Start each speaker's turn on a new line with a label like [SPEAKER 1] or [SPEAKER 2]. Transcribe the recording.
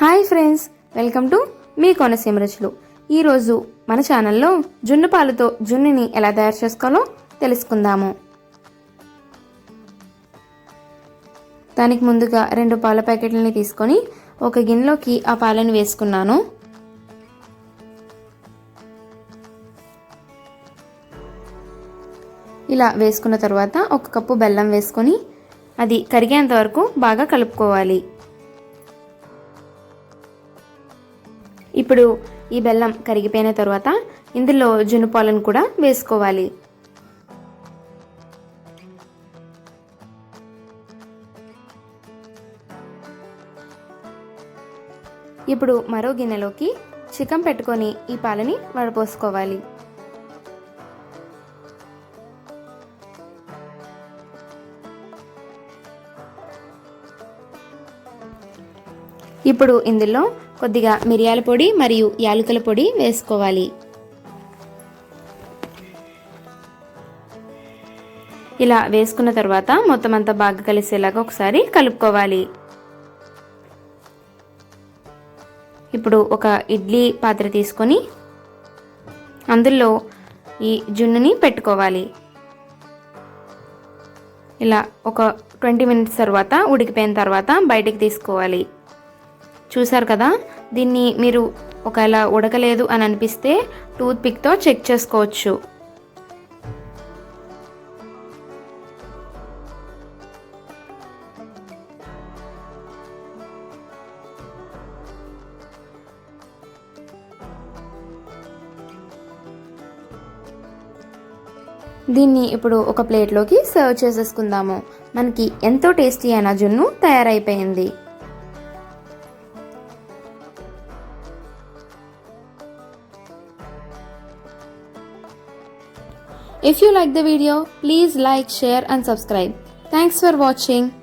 [SPEAKER 1] Hi friends welcome to మీ కోనసీమ రుచులు. ఈరోజు మన ఛానల్లో జున్ను పాలతో జున్నుని ఎలా తయారు చేసుకోవాలో తెలుసుకుందాము. దానికి ముందుగా రెండు పాల ప్యాకెట్లని తీసుకొని ఒక గిన్నెలోకి ఆ పాలను వేసుకున్నాను. ఇలా వేసుకున్న తర్వాత ఒక కప్పు బెల్లం వేసుకొని అది కరిగేంత వరకు బాగా కలుపుకోవాలి. ఇప్పుడు ఈ బెల్లం కరిగిపోయిన తర్వాత ఇందులో జునుపాలను కూడా వేసుకోవాలి. ఇప్పుడు మరో గిన్నెలోకి చికెన్ పెట్టుకొని ఈ పాలని వడపోసుకోవాలి. ఇప్పుడు ఇందులో కొద్దిగా మిరియాల పొడి మరియు యాలకుల పొడి వేసుకోవాలి. ఇలా వేసుకున్న తర్వాత మొత్తం అంతా బాగా కలిసేలాగా ఒకసారి కలుపుకోవాలి. ఇప్పుడు ఒక ఇడ్లీ పాత్ర తీసుకొని అందులో ఈ జున్నుని పెట్టుకోవాలి. ఇలా ఒక ట్వంటీ మినిట్స్ తర్వాత ఉడికిపోయిన తర్వాత బయటికి తీసుకోవాలి. చూసారు కదా? దీన్ని మీరు ఒకవేళ ఉడకలేదు అని అనిపిస్తే టూత్ పిక్తో చెక్ చేసుకోవచ్చు. దీన్ని ఇప్పుడు ఒక ప్లేట్లోకి సర్వ్ చేసేసుకుందాము. మనకి ఎంతో టేస్టీ అయిన జున్ను తయారైపోయింది. If you like the video, please like, share and subscribe. Thanks for watching.